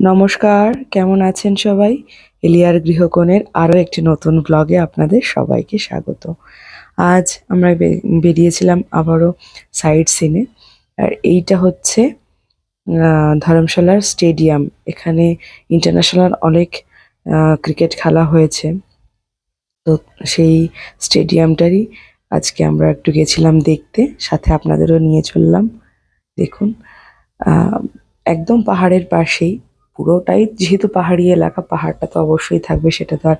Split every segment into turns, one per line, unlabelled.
নমস্কার, কেমন আছেন সবাই? এলিয়ার গৃহকোণের আরও একটি নতুন ব্লগে আপনাদের সবাইকে স্বাগত। আজ আমরা বেরিয়েছিলাম আবারও সাইড সিনে আর এইটা হচ্ছে ধর্মশালার স্টেডিয়াম এখানে ইন্টারন্যাশনাল অনেক ক্রিকেট খেলা হয়েছে। তো সেই স্টেডিয়ামটারই আজকে আমরা একটু গেছিলাম দেখতে, সাথে আপনাদেরও নিয়ে চললাম। দেখুন একদম পাহাড়ের পাশেই। পুরোটাই যেহেতু পাহাড়ি এলাকা, পাহাড়টা তো অবশ্যই থাকবে, সেটা তো আর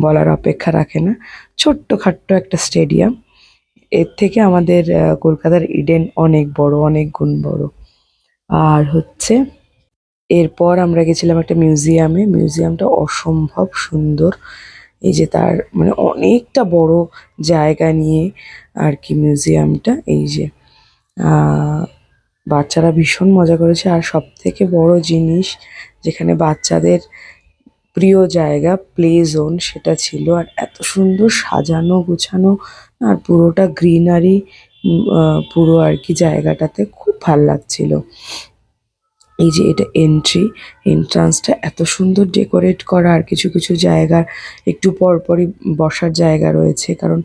বলার অপেক্ষা রাখে না। ছোট্ট খাট্ট একটা স্টেডিয়াম। এর থেকে আমাদের কলকাতার ইডেন অনেক বড়, অনেক গুণ বড়। আর হচ্ছে, এরপর আমরা গেছিলাম একটা মিউজিয়ামে। মিউজিয়ামটা অসম্ভব সুন্দর। এই যে তার মানে অনেকটা বড় জায়গা নিয়ে আর কি মিউজিয়ামটা। এই যে বাচ্চারা ভীষণ মজা করেছে। আর সব থেকে বড় জিনিস যেখানে বাচ্চাদের প্রিয় জায়গা প্লে জোন সেটা ছিল। আর এত সুন্দর সাজানো, গোছানো, আর পুরোটা গ্রিনারি পুরো আর কি জায়গাটাতে খুব ভালো লাগছিল। এই যে এটা এন্ট্রি এন্ট্রান্সটা এত সুন্দর ডেকোরেট করা, আর কিছু কিছু জায়গা, একটু পরপরই বসার জায়গা রয়েছে। কারণ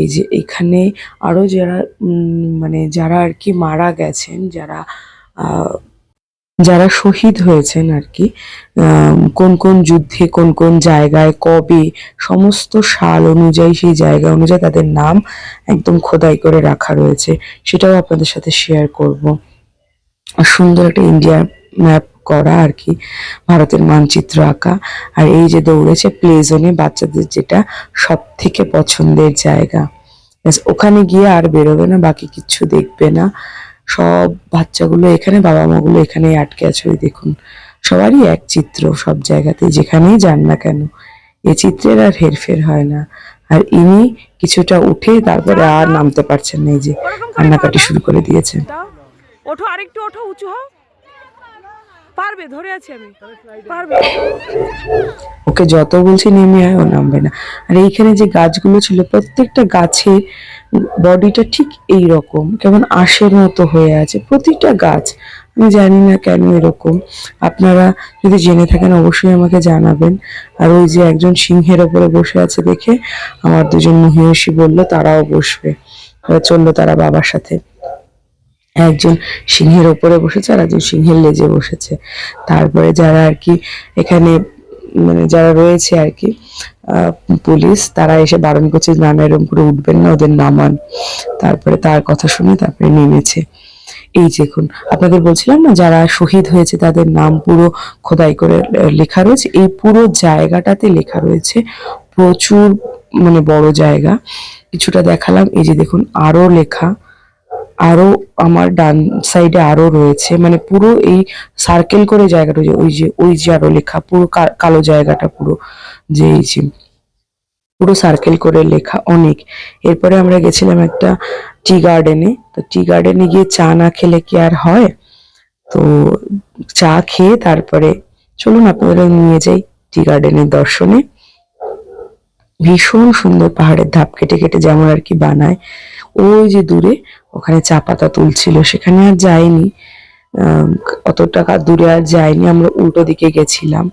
এই যে এখানে আরও যারা মানে যারা আর কি মারা গেছেন, যারা যারা শহীদ হয়েছেন আর কি কোন কোন যুদ্ধে, কোন কোন জায়গায়, কবে, সমস্ত সাল অনুযায়ী সেই জায়গা অনুযায়ী তাদের নাম একদম খোদাই করে রাখা রয়েছে, সেটাও আপনাদের সাথে শেয়ার করব। সুন্দর একটা ইন্ডিয়া ম্যাপ করা আর কি, ভারতের মানচিত্র আঁকা। আর এই যে দৌড়েছে প্লে জোনে বাচ্চাদের যেটা সব থেকে পছন্দের জায়গা। ওখানে গিয়ে আর বেরোবে না, বাকি কিচ্ছু দেখবে না। সব বাচ্চাগুলো এখানে বাবা মাগুলো এখানেই আটকে আছে ওই দেখুন। সবারই এক চিত্র সব জায়গাতে যেখানেই যান না কেন। এ চিত্রের আর হেরফের হয় না। আর ইনি কিছুটা উঠে তারপরে আর নামতে পারছেন না, এই যে কান্নাকাটি শুরু করে দিয়েছেন
ওঠো আরেকটু, ওঠো, উঁচু হও। পারবে ধরে আছি আমি। পারবে।
ওকে যত বলছি নেমে আয় ও নামবে না। আর এইখানে যে গাছগুলো ছিল প্রত্যেকটা গাছের বডিটা ঠিক এই রকম কেমন আঁশের মতো হয়ে আছে। প্রতিটা গাছ আমি জানি না কেন এরকম। আপনারা যদি জেনে থাকেন অবশ্যই আমাকে জানাবেন। আর ওই যে একজন সিংহের ওপরে বসে আছে দেখে আমার দুজন মহিষী বলল তারাও বসবে। এবার চলল তারা বাবার সাথে। একজন সিংহের ওপরে বসেছে আর একজন সিংহের লেজে বসেছে। তারপরে যারা আর কি এখানে মানে যারা রয়েছে আর কি পুলিশ, তারা এসে বারণ করছে না না, এরকম করে উঠবেন না, ওদের নামান। তারপরে তার কথা শুনে তারপরে নেমেছে। এই দেখুন, আপনাদের বলছিলাম না, যারা শহীদ হয়েছে তাদের নাম পুরো খোদাই করে লেখা রয়েছে। এই পুরো জায়গাটাতে লেখা রয়েছে, প্রচুর মানে বড় জায়গা। কিছুটা দেখালাম, এই যে দেখুন, আরও লেখা। আরও আমার ডান সাইডে আরও রয়েছে। মানে পুরো এই সার্কেল করে জায়গাটা ওই যে ওই যে আরও লেখা, পুরো কালো জায়গাটা পুরো যে এই যে, পুরো সার্কেল করে লেখা অনেক। এরপরে আমরা গেছিলাম একটা টি গার্ডেনে তো টি গার্ডেনে গিয়ে চা না খেলে কি আর হয়? তো চা খেয়ে তারপরে চলুন আপনাদের নিয়ে যাই টি গার্ডেনের দর্শনে। ভীষণ সুন্দর পাহাড়ের ধাপ কেটে কেটে যেমন আর কি বানায়। ওই যে দূরে ওখানে চা পাতা তুলছিল সেখানে আর যাইনি। অত টাকা দূরে আর যাইনি আমরা উল্টো দিকে গেছিলাম।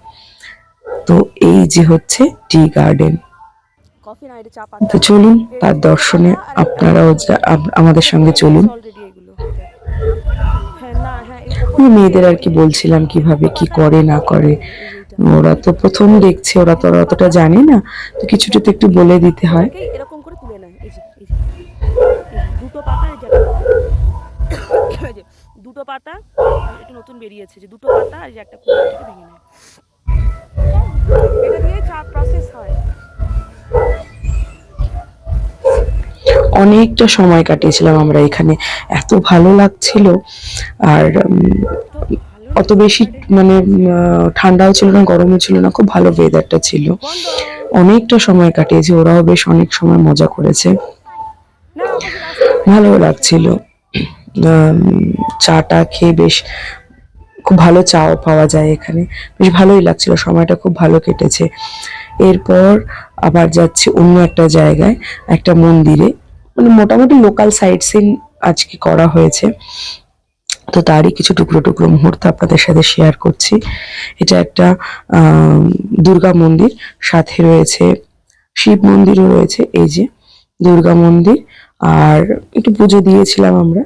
তো এই যে হচ্ছে টি গার্ডেন। তো চলুন তার দর্শনে আপনারাও আমাদের সঙ্গে চলুন।
হ্যাঁ হ্যাঁ
মেয়েদের আর কি বলছিলাম কীভাবে কি করে না করে। ওরা তো প্রথম দেখছে ওরা তো আর অতটা জানে না। তো কিছুটা তো একটু বলে দিতে হয়।
দুটো পাতা একটু নতুন বেরিয়েছে যে দুটো পাতা আর যে একটা থেকে ভেঙে নেয়। এটা দিয়ে চা প্রসেস হয়।
অনেকটা সময় কাটিয়েছিলাম আমরা এখানে এত ভালো লাগছিল আর অত বেশি মানে ঠান্ডাও ছিল না গরমও ছিল না খুব ভালো ওয়েদারটা ছিল। অনেকটা সময় কাটিয়েছি ওরাও বেশ অনেক সময় মজা করেছে। ভালো লাগছিল। চাটা খেয়ে বেশ খুব ভালো চাও পাওয়া যায় এখানে। বেশ ভালোই লাগছিল, সময়টা খুব ভালো কেটেছে। এরপর আবার যাচ্ছি অন্য একটা জায়গায়, একটা মন্দিরে। মানে মোটামুটি লোকাল সাইট সিন আজকে করা হয়েছে। তো তারই কিছু টুকরো টুকরো মুহূর্ত আপনাদের সাথে শেয়ার করছি। এটা একটা দুর্গা মন্দির, সাথে রয়েছে শিব মন্দিরও রয়েছে, এই যে দুর্গা মন্দির। আর একটু পুজো দিয়েছিলাম আমরা।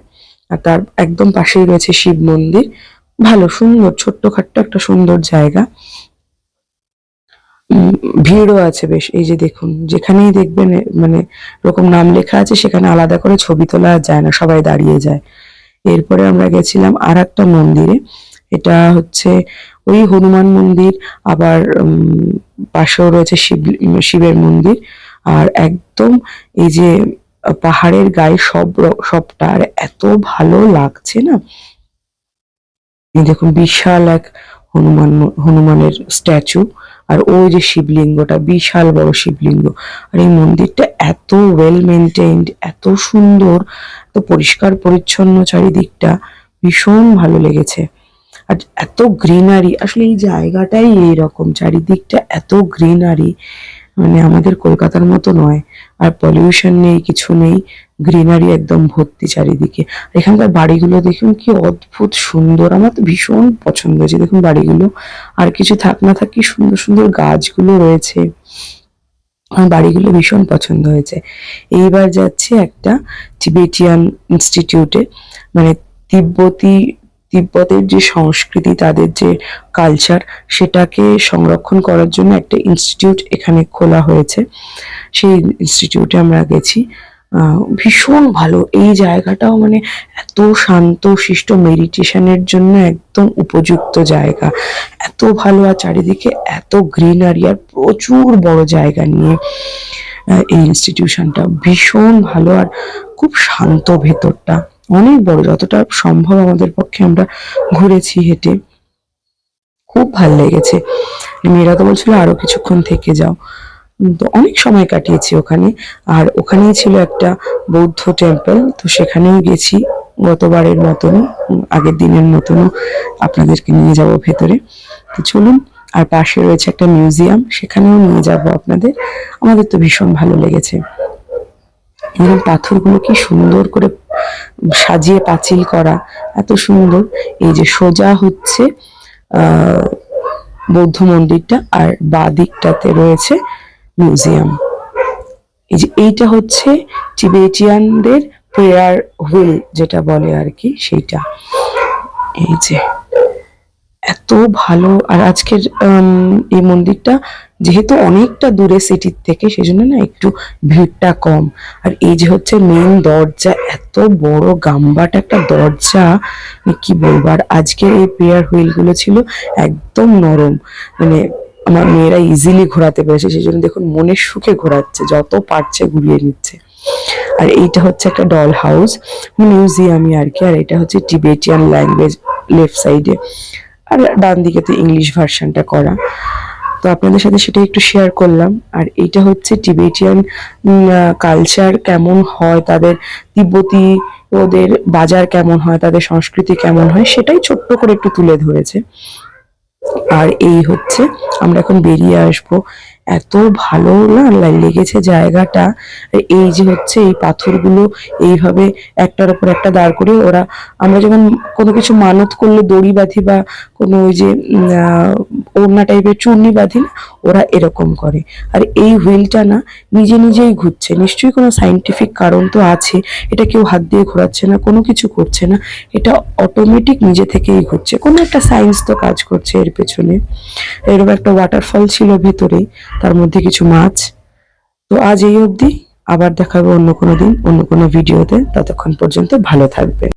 আর তার একদম পাশেই রয়েছে শিব মন্দির। ভালো, সুন্দর, ছোট্টখাট্ট একটা সুন্দর জায়গা। ভিড়ও আছে বেশ, এই যে দেখুন, যেখানেই দেখবেন মানে এরকম নাম লেখা আছে, সেখানে আলাদা করে ছবি তোলা যায় না, সবাই দাঁড়িয়ে যায়। এরপরে আমরা গেছিলাম আর একটা মন্দিরে। এটা হচ্ছে ওই হনুমান মন্দির, আবার পাশেও রয়েছে শিব শিবের মন্দির। আর একদম এই যে পাহাড়ের গায়ে সব সবটা, আর এত ভালো লাগছে না? দেখুন, বিশাল এক হনুমান, হনুমানের স্ট্যাচু, আর ওই যে শিবলিঙ্গটা, বিশাল বড় শিবলিঙ্গ। আর এই মন্দিরটা এত ওয়েল মেনটেন্ড এত সুন্দর, এত পরিষ্কার পরিচ্ছন্ন চারিদিকটা, ভীষণ ভালো লেগেছে। আর এত গ্রিনারি আসলে এই জায়গাটাই এইরকম, চারিদিকটা এত গ্রিনারি মানে আমাদের কলকাতার মতো নয়। আর পলিউশন নেই, কিছু নেই গ্রিনারি একদম ভর্তি চারিদিকে। এখানকার বাড়িগুলো দেখুন কি অদ্ভুত সুন্দর, আমার তো ভীষণ পছন্দ হয়েছে দেখুন বাড়িগুলো। আর কিছু থাক না থাক কি সুন্দর সুন্দর গাছগুলো রয়েছে। আমার বাড়িগুলো ভীষণ পছন্দ হয়েছে। এইবার যাচ্ছে একটা টিবেটিয়ান ইনস্টিটিউটে মানে তিব্বতী তিব্বতের যে সংস্কৃতি, তাদের যে কালচার সেটাকে সংরক্ষণ করার জন্য একটা ইনস্টিটিউট এখানে খোলা হয়েছে। সেই ইনস্টিটিউটে আমরা গেছি। ভীষণ ভালো। এই জায়গাটাও মানে এত শান্ত, শিষ্ট মেডিটেশনের জন্য একদম উপযুক্ত জায়গা। এত ভালো আর চারিদিকে এত গ্রিনারি আর প্রচুর বড় জায়গা নিয়ে এই ইনস্টিটিউশনটা ভীষণ ভালো আর খুব শান্ত ভেতরটা। অনেক বড় যতটা সম্ভব আমাদের পক্ষে আমরা ঘুরেছি হেঁটে। খুব ভালো লেগেছে। মেয়েরা তো বলছিল আরও কিছুক্ষণ থেকে যাও। তো অনেক সময় কাটিয়েছি ওখানে। আর ওখানেই ছিল একটা বৌদ্ধ টেম্পল তো সেখানেও গেছি গতবারের মতনই উম, আগের দিনের মতনও আপনাদেরকে নিয়ে যাব ভেতরে। তো চলুন আর পাশে রয়েছে একটা মিউজিয়াম সেখানেও নিয়ে যাব আপনাদের। আমাদের তো ভীষণ ভালো লেগেছে। এরকম পাথরগুলো কি সুন্দর করে সাজিয়ে পাঁচিল করা, এত সুন্দর। এই যে সোজা হচ্ছে বৌদ্ধ মন্দিরটা আর বাঁ দিকটাতে রয়েছে মিউজিয়াম। এই যে এইটা হচ্ছে টিবেটিয়ানদের প্রেয়ার হুইল যেটা বলে আর কি, সেইটা। এই যে এত ভালো। আর আজকের এই মন্দিরটা যেহেতু অনেকটা দূরে সিটির থেকে, সেজন্য না একটু ভিড়টা কম। আর এই যে হচ্ছে মেন দরজা, এত বড় গাম্বাটা একটা দরজা মানে কি বলব? আর আজকের এই প্রেয়ার হুইলগুলো ছিল একদম নরম। মানে আমার মেয়েরা ইজিলি ঘোরাতে পেরেছে সেই জন্য দেখুন মনের সুখে ঘোরাচ্ছে, যত পারছে ঘুরিয়ে নিচ্ছে। আর এইটা হচ্ছে একটা ডল হাউস মিউজিয়ামই আর কি। আর এটা হচ্ছে টিবেটিয়ান ল্যাঙ্গুয়েজ লেফট সাইডে আর ডান দিকে তো ইংলিশ ভার্সানটা করা। তো আপনাদের সাথে সেটা একটু শেয়ার করলাম। আর এটা হচ্ছে টিবেটিয়ান কালচার কেমন হয়, তাদের তিব্বতি ওদের বাজার কেমন হয়, তাদের সংস্কৃতি কেমন হয়, সেটাই ছোট্ট করে একটু তুলে ধরেছে। আর এই হচ্ছে, আমরা এখন বেরিয়ে আসব এত ভালো না লেগেছে জায়গাটা? এই যে হচ্ছে এই পাথরগুলো, এইভাবে একটার উপর একটা দাঁড় করে ওরা, আমরা যখন কোনো কিছু মানত করলে দড়ি বাঁধি বা কোনো ওই যে ওড়না টাইপের চূর্ণি বাঁধি না, ওরা এরকম করে। আর এই হুইলটা না নিজে নিজেই ঘুরছে। নিশ্চয়ই কোনো সাইন্টিফিক কারণ তো আছে। এটা কেউ হাত দিয়ে ঘোরাচ্ছে না, কোনো কিছু করছে না। এটা অটোমেটিক নিজে থেকেই ঘুরছে। কোনো একটা সায়েন্স তো কাজ করছে এর পেছনে। এরকম একটা ওয়াটারফল ছিল ভেতরেই তার মধ্যে কিছু মাছ। তো আজ এই অবধি, আবার দেখাবো অন্য কোনো দিন, অন্য কোনো ভিডিওতে। ততক্ষণ পর্যন্ত ভালো থাকবে